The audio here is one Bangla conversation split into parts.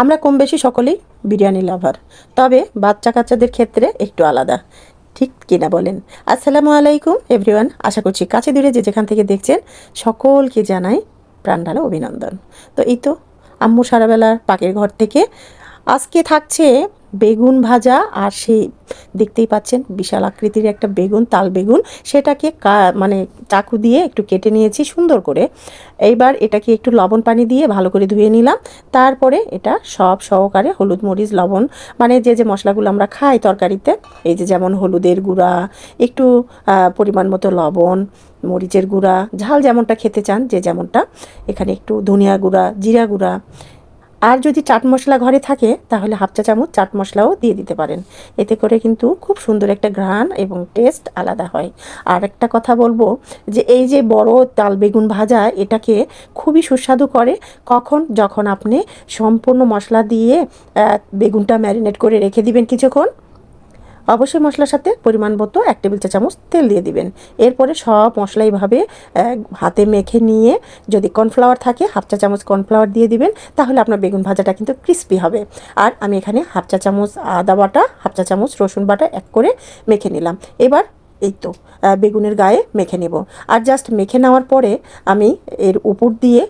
আমরা কম বেশি সকলেই বিরিয়ানি লাভার, তবে বাচ্চা কাচ্চাদের ক্ষেত্রে একটু আলাদা। ঠিক কিনা বলেন? আসসালামু আলাইকুম এভরিওয়ান আশা করছি কাছে দূরে যে যেখান থেকে দেখছেন, সকলকে জানাই প্রাণঢালা অভিনন্দন। তো এই তো, আম্মু সারাবেলার পাকের ঘর থেকে। আজকে থাকছে বেগুন ভাজা আর সেই দেখতেই পাচ্ছেন বিশাল আকৃতির একটা বেগুন, তাল বেগুন। সেটাকে মানে চাকু দিয়ে একটু কেটে নিয়েছি সুন্দর করে। এইবার এটাকে একটু লবণ পানি দিয়ে ভালো করে ধুয়ে নিলাম। তারপরে এটা সব সহকারে হলুদ মরিচ, লবণ মানে যে যে মশলাগুলো আমরা খাই তরকারিতে, এই যে যেমন হলুদের গুঁড়া, একটু পরিমাণ মতো লবণ, মরিচের গুঁড়া, ঝাল যেমনটা খেতে চান যে যেমনটা। এখানে একটু ধনিয়া গুঁড়া, জিরা গুঁড়া আর যদি চাট মশলা ঘরে থাকে, তাহলে হাফ চা চামচ চাট মশলাও দিয়ে দিতে পারেন। এতে করে কিন্তু খুব সুন্দর একটা ঘ্রাণ এবং টেস্ট আলাদা হয়। আর একটা কথা বলব যে, এই যে বড় তাল বেগুন ভাজা, এটাকে খুবই সুস্বাদু করে। কখন? যখন আপনি সম্পূর্ণ মশলা দিয়ে বেগুনটা ম্যারিনেট করে রেখে দিবেন কিছুক্ষণ। অবশ্যই মশলার সাথে পরিমাণ মতো এক টেবিল চা চামচ তেল দিয়ে দিবেন। এরপরে সব মশলা এইভাবে হাতে মেখে নিয়ে যদি কর্নফ্লাওয়ার থাকে, হাফ চা চামচ কর্নফ্লাওয়ার দিয়ে দিবেন, তাহলে আপনার বেগুন ভাজাটা কিন্তু ক্রিস্পি হবে। আর আমি এখানে হাফ চা চামচ আদা বাটা, হাফ চা চামচ রসুন বাটা এক করে মেখে নিলাম। এবার এই তো বেগুনের গায়ে মেখে নেব। আর জাস্ট মেখে নেওয়ার পরে আমি এর উপর দিয়ে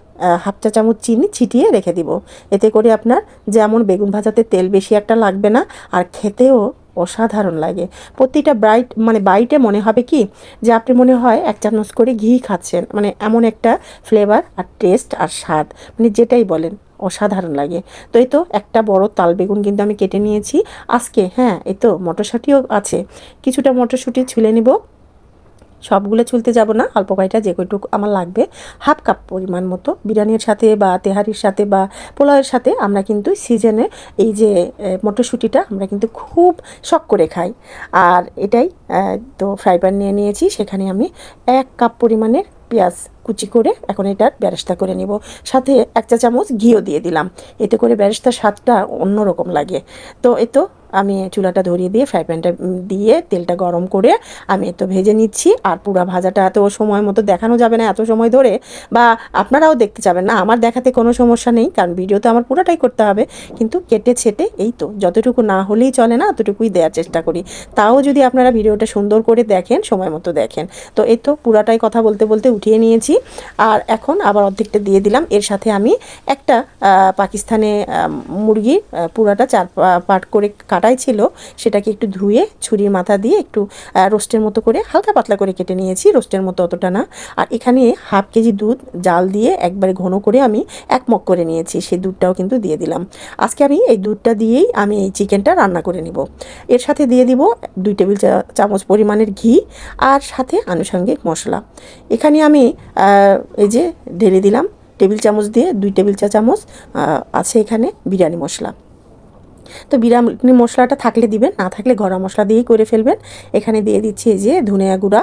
হাফ চা চামচ চিনি ছিটিয়ে রেখে দিব। এতে করে আপনার যেমন বেগুন ভাজাতে তেল বেশি একটা লাগবে না, আর খেতেও অসাধারণ লাগে। প্রতিটা ব্রাইট মানে বাইটে মনে হবে কি? যে আপনি মনে হয় এক চামচ করে ঘি খাচ্ছেন। মানে এমন একটা ফ্লেভার আর টেস্ট আর স্বাদ। মানে যেটাই বলেন, অসাধারণ লাগে। তো এই তো একটা বড় তাল বেগুন কিন্তু আমি কেটে নিয়েছি। আজকে হ্যাঁ এই তো মটরশুঁটিও আছে। কিছুটা মটরশুঁটি ছুলে নিব। সবগুলো চুলতে যাব না, অল্প কয়টা যে কয়টুকু আমার লাগবে। হাফ কাপ পরিমাণ মতো বিরিয়ানির সাথে বা তেহারির সাথে বা পোলাওয়ের সাথে আমরা কিন্তু সিজনে এই যে মটরশুঁটিটা আমরা কিন্তু খুব শখ করে খাই। আর এটাই তো ফ্রাই প্যান নিয়ে নিয়েছি, সেখানে আমি এক কাপ পরিমাণের পেঁয়াজ কুচি করে এখন এটার ব্যারেস্তা করে নিব। সাথে এক চা চামচ ঘিও দিয়ে দিলাম। এতে করে ব্যারেস্তার স্বাদটা অন্যরকম লাগে। তো এ তো আমি চুলাটা ধরিয়ে দিয়ে ফ্রাই প্যানটা দিয়ে তেলটা গরম করে আমি তো ভেজে নিচ্ছি। আর পুরো ভাজাটা এত সময় মতো দেখানো যাবে না এত সময় ধরে। বা আপনারাও দেখতে যাবেন না, আমার দেখাতে কোনো সমস্যা নেই, কারণ ভিডিও তো আমার পুরোটাই করতে হবে। কিন্তু কেটে ছেটে এই তো, যতটুকু না হলেই চলে না, অতটুকুই দেওয়ার চেষ্টা করি। তাও যদি আপনারা ভিডিওটা সুন্দর করে দেখেন, সময় মতো দেখেন। তো এই তো পুরাটাই কথা বলতে বলতে উঠিয়ে নিয়েছি। আর এখন আবার অর্ধেকটা দিয়ে দিলাম। এর সাথে আমি একটা পাকিস্তানে মুরগি পুরাটা চার পাট করে কাটাই ছিল, সেটাকে একটু ধুয়ে ছুরির মাথা দিয়ে একটু রোস্টের মতো করে হালকা পাতলা করে কেটে নিয়েছি, রোস্টের মতো অতটা না। আর এখানে হাফ কেজি দুধ জাল দিয়ে একবারে ঘন করে আমি এক মগ করে নিয়েছি সেই দুধটাও কিন্তু দিয়ে দিলাম। আজকে আমি এই দুধটা দিয়েই আমি এই চিকেনটা রান্না করে নিব। এর সাথে দিয়ে দিব দুই টেবিল চামচ পরিমাণের ঘি আর সাথে আনুষঙ্গিক মশলা। এখানে আমি এই যে ঢেলে দিলাম, টেবিল চামচ দিয়ে দুই টেবিল চা চামচ আছে এখানে বিরিয়ানি মশলা। তো বিরিয়ানি মশলাটা থাকলে দিবেন, না থাকলে গরম মশলা দিয়েই করে ফেলবেন। এখানে দিয়ে দিচ্ছি যে ধনিয়া গুঁড়া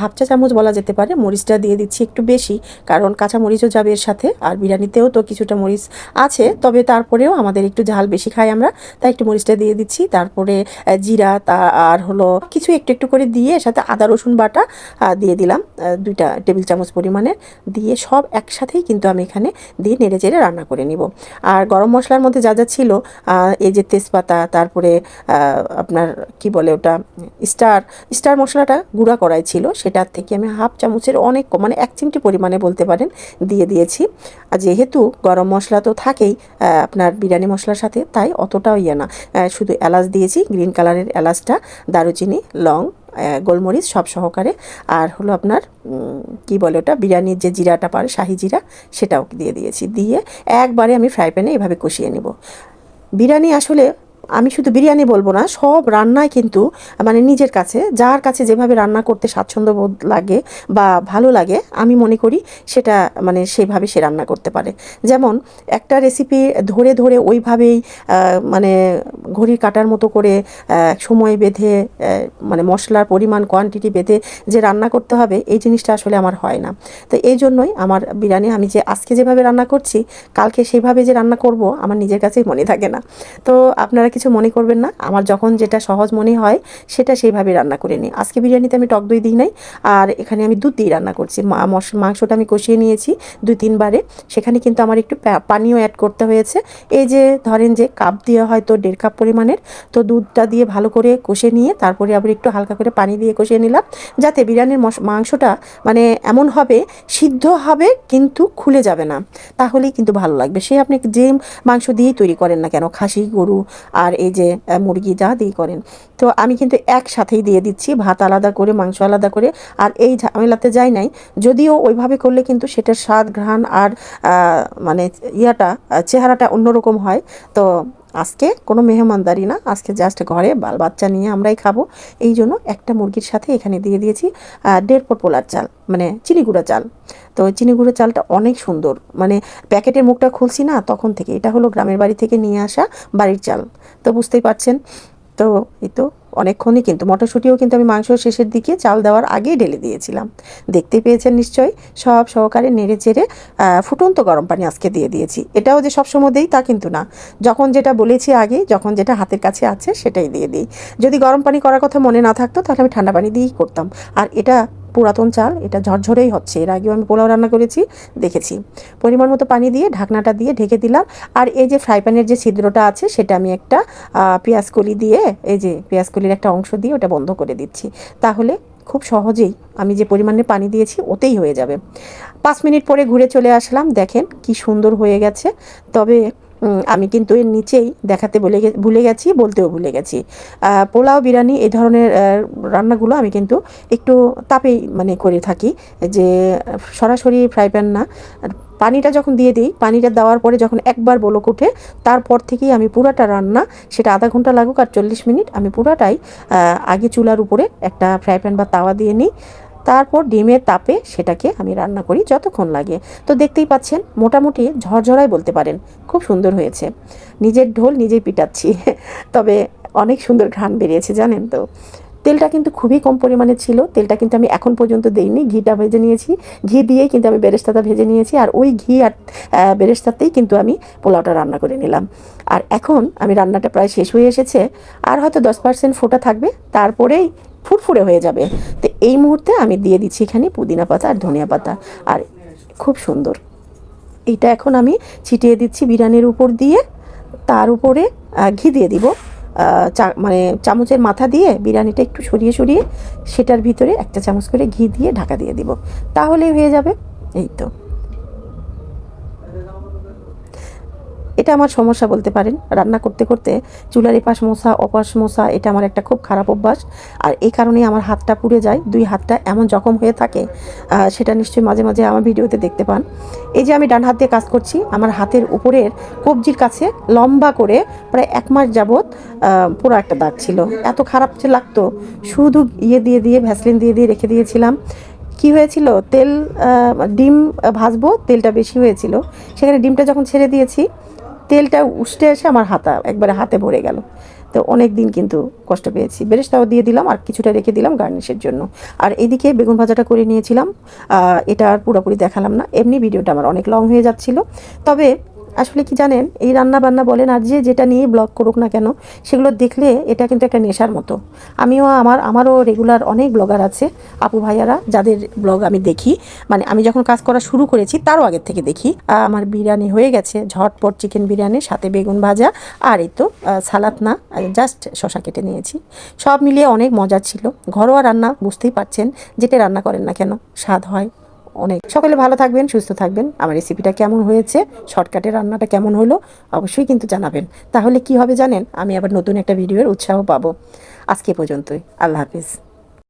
হাফ চা চামচ বলা যেতে পারে, মরিচটা দিয়ে দিচ্ছি একটু বেশি, কারণ কাঁচা মরিচও যাবে এর সাথে, আর বিরিয়ানিতেও তো কিছুটা মরিচ আছে, তবে তারপরেও আমাদের একটু ঝাল বেশি খাই আমরা, তাই একটু মরিচটা দিয়ে দিচ্ছি, তারপরে জিরা তা, আর হলো কিছু একটু একটু করে দিয়ে সাথে আদা, রসুন বাটা দিয়ে দিলাম দুইটা টেবিল চামচ পরিমাণে, দিয়ে সব একসাথেই কিন্তু আমি এখানে দিয়ে নেড়ে চেড়ে রান্না করে নিব। আর গরম মশলার মধ্যে যা যা ছিল এই যে তেজপাতা, তারপরে আপনার কি বলে ওটা, স্টার স্টার মশলাটা গুঁড়া করাই ছিল, সেটার থেকে আমি হাফ চামচের অনেক মানে এক চিমটি পরিমাণে বলতে পারেন, দিয়ে দিয়েছি। আর যেহেতু গরম মশলা তো থাকেই আপনার বিরিয়ানি মশলার সাথে, তাই অতটাও ইয়ে না। শুধু এলাচ দিয়েছি, গ্রিন কালারের এলাচটা, দারুচিনি, লং গোলমরিচ সব সহকারে, আর হলো আপনার কি বলে ওটা, বিরিয়ানির যে জিরাটা পারে, শাহি জিরা, সেটাও দিয়ে দিয়েছি। দিয়ে একবারে আমি ফ্রাই প্যানে এভাবে কষিয়ে নেব। বিরিয়ানি আসলে আমি শুধু বিরিয়ানি বলব না, সব রান্নায় কিন্তু মানে নিজের কাছে, যার কাছে যেভাবে রান্না করতে স্বাচ্ছন্দ্য বোধ লাগে বা ভালো লাগে, আমি মনে করি সেটা মানে সেভাবে সে রান্না করতে পারে। যেমন, একটা রেসিপি ধরে ধরে ওইভাবেই মানে ঘড়ির কাটার মতো করে সময় বেঁধে মানে মশলার পরিমাণ কোয়ান্টিটি বেঁধে যে রান্না করতে হবে, এই জিনিসটা আসলে আমার হয় না। তো এই জন্যই আমার বিরিয়ানি, আমি যে আজকে যেভাবে রান্না করছি, কালকে সেভাবে যে রান্না করব, আমার নিজের কাছেই মনে থাকে না। তো আপনারা কিছু মনে করবেন না। আমার যখন যেটা সহজ মনে হয়, সেটা সেইভাবে রান্না করে নিই। আজকে বিরিয়ানিতে আমি টক দই দিই নাই, আর এখানে আমি দুধ দিয়ে রান্না করছি। মাংসটা আমি কষিয়ে নিয়েছি দুই, তিনবারে। সেখানে কিন্তু আমার একটু পানিও অ্যাড করতে হয়েছে। এই যে, ধরেন যে, কাপ দিয়ে হয়তো দেড় কাপ পরিমাণের, তো দুধটা দিয়ে ভালো করে কষে নিয়ে তারপরে আবার একটু হালকা করে পানি দিয়ে কষিয়ে নিলাম, যাতে বিরিয়ানির মাংসটা মানে এমন হবে, সিদ্ধ হবে, কিন্তু খুলে যাবে না। তাহলেই কিন্তু ভালো লাগবে। সে আপনি যে মাংস দিয়েই তৈরি করেন না কেন, খাসি, গরু আর এই যে মুরগি যা দিয়ে করেন। তো আমি কিন্তু একসাথেই দিয়ে দিচ্ছি, ভাত আলাদা করে, মাংস আলাদা করে। আর এই ঝামেলাতে যাই নাই, যদিও ওইভাবে করলে কিন্তু সেটার স্বাদ, ঘ্রাণ আর মানে ইয়াটা, চেহারাটা অন্যরকম হয়। তো আজকে কোনো মেহমানদারি না, আজকে জাস্ট ঘরে বাল বাচ্চা নিয়ে আমরাই খাব। এই জন্য একটা মুরগির সাথে এখানে দিয়ে দিয়েছি দেড় পট পোলার চাল মানে চিনি গুঁড়ো চাল। তো চিনি গুঁড়ো চালটা অনেক সুন্দর মানে প্যাকেটের মুখটা খুলছি না তখন থেকে, এটা হলো গ্রামের বাড়ি থেকে নিয়ে আসা বাড়ির চাল। তো বুঝতেই পারছেন? তো এই তো অনেকক্ষণই কিন্তু মটরশুঁটিও কিন্তু আমি মাংস শেষের দিকে চাল দেওয়ার আগেই ঢেলে দিয়েছিলাম। দেখতে পেয়েছেন নিশ্চয়ই? সব সহকারে নেড়ে চেড়ে ফুটন্ত গরম পানি আজকে দিয়ে দিয়েছি। এটাও যে সবসময় দেই তা কিন্তু না। যখন যেটা বলেছি আগে, যখন যেটা হাতের কাছে আছে সেটাই দিয়ে দিই। যদি গরম পানি করার কথা মনে না থাকতো তাহলে আমি ঠান্ডা পানি দিয়েই করতাম। আর এটা পুরাতন চাল এটা ঝরঝরেই হচ্ছে। এর আগেও আমি পোলাও রান্না করেছি দেখেছি। পরিমাণ মতো পানি দিয়ে ঢাকনাটা দিয়ে ঢেকে দিলাম। আর এই যে ফ্রাই প্যানের যে ছিদ্রটা আছে সেটা আমি একটা আহ, পেঁয়াজ কলি দিয়ে এই যে পেঁয়াজ কলির একটা অংশ দিয়ে ওটা বন্ধ করে দিচ্ছি। তাহলে খুব সহজেই আমি যে পরিমাণে পানি দিয়েছি ওতেই হয়ে যাবে। পাঁচ মিনিট পরে ঘুরে চলে আসলাম। দেখেন কি সুন্দর হয়ে গেছে। তবে আমি কিন্তু এর নিচেই দেখাতে বলে ভুলে গেছি, বলতেও ভুলে গেছি। পোলাও, বিরিয়ানি এই ধরনের রান্নাগুলো আমি কিন্তু একটু তাপেই মানে করে থাকি, যে সরাসরি ফ্রাই প্যান না। পানিটা যখন দিয়ে দিই, পানিটা দেওয়ার পরে যখন একবার বলক উঠে তারপর থেকেই আমি পুরাটা রান্না, সেটা আধা ঘণ্টা লাগুক আর চল্লিশ মিনিট, আমি পুরাটাই আগে চুলার উপরে একটা ফ্রাই প্যান বা তাওয়া দিয়ে নিই। তারপর ডিমের তাপে সেটাকে আমি রান্না করি যতক্ষণ লাগে। তো দেখতেই পাচ্ছেন, মোটামুটি ঝরঝরাই বলতে পারেন, খুব সুন্দর হয়েছে। নিজের ঢোল নিজেই পিটাচ্ছি, তবে অনেক সুন্দর ঘ্রাণ বেরিয়েছে, জানেন তো। তেলটা কিন্তু খুবই কম পরিমাণে ছিল, তেলটা কিন্তু আমি এখন পর্যন্ত দেইনি, ঘিটা ভেজে নিয়েছি। ঘি দিয়েই কিন্তু আমি বেরেস্তাটা ভেজে নিয়েছি, আর ওই ঘি আর বেরেস্তাতেই কিন্তু আমি পোলাওটা রান্না করে নিলাম। আর এখন আমি রান্নাটা প্রায় শেষ হয়ে এসেছে, আর হয়তো দশ পার্সেন্ট ফোটা থাকবে, তারপরেই ফুরফুরে হয়ে যাবে। তো এই মুহূর্তে আমি দিয়ে দিচ্ছি এখানে পুদিনা পাতা আর ধনিয়া পাতা। আর খুব সুন্দর। এইটা এখন আমি ছিটিয়ে দিচ্ছি বিরিয়ানির উপর দিয়ে। তার উপরে ঘি দিয়ে দিব। চা মানে চামচের মাথা দিয়ে বিরিয়ানিটা একটু সরিয়ে সরিয়ে সেটার ভিতরে একটা চামচ করে ঘি দিয়ে ঢাকা দিয়ে দিব। তাহলেই হয়ে যাবে। এই তো। আমার সমস্যা বলতে পারেন। রান্না করতে করতে চুলার এপাশ মশা অপাশ মশা, এটা আমার একটা খুব খারাপ অভ্যাস। আর এই কারণেই আমার হাতটা পুড়ে যায়, দুই হাতটা এমন জখম হয়ে থাকে সেটা নিশ্চয়ই মাঝে মাঝে আমার ভিডিওতে দেখতে পান। এই যে আমি ডান হাত দিয়ে কাজ করছি, আমার হাতের উপরের কবজির কাছে লম্বা করে প্রায় এক মাস যাবৎ পুরো একটা দাগ ছিল। এত খারাপ যে লাগতো। শুধু ইয়ে দিয়ে দিয়ে, ভ্যাসলিন দিয়ে দিয়ে রেখে দিয়েছিলাম। কি হয়েছিল? তেল ডিম ভাজবো, তেলটা বেশি হয়েছিল। সেখানে ডিমটা যখন ছেড়ে দিয়েছি তেলটা উষ্টে এসে আমার হাতা একবারে হাতে ভরে গেল। তো অনেক দিন কিন্তু কষ্ট পেয়েছি। বেরেস্তাও দিয়ে দিলাম আর কিছুটা রেখে দিলাম গার্নিশের জন্য। আর এদিকে বেগুন ভাজাটা করে নিয়েছিলাম। এটা আর পুরোপুরি দেখালাম না। এমনি ভিডিওটা আমার অনেক লং হয়ে যাচ্ছিল। তবে আসলে কি জানেন, এই রান্না বান্না বলেন আর যে যেটা নিয়ে ব্লগ করুক না কেন, সেগুলো দেখলে এটা কিন্তু একটা নেশার মতো। আমিও আমার, আমারও রেগুলার অনেক ব্লগার আছে, আপু ভাইয়ারা, যাদের ব্লগ আমি দেখি। মানে আমি যখন কাজ করা শুরু করেছি, তারও আগের থেকে দেখি। আমার বিরিয়ানি হয়ে গেছে, ঝটপট চিকেন বিরিয়ানি, সাথে বেগুন ভাজা, আর এই তো সালাদ না জাস্ট শশা কেটে নিয়েছি। সব মিলিয়ে অনেক মজার ছিল। ঘরোয়া রান্না বুঝতেই পারছেন, যেটা রান্না করেন না কেন, স্বাদ হয়। অনেক। সকলে ভালো থাকবেন, সুস্থ থাকবেন। আমার রেসিপিটা কেমন হয়েছে শর্টকাটে রান্নাটা কেমন হলো, অবশ্যই কিন্তু জানাবেন। তাহলে কি হবে জানেন? আমি আবার নতুন একটা ভিডিওর উৎসাহ পাবো। আজকে পর্যন্তই। আল্লাহ হাফিজ।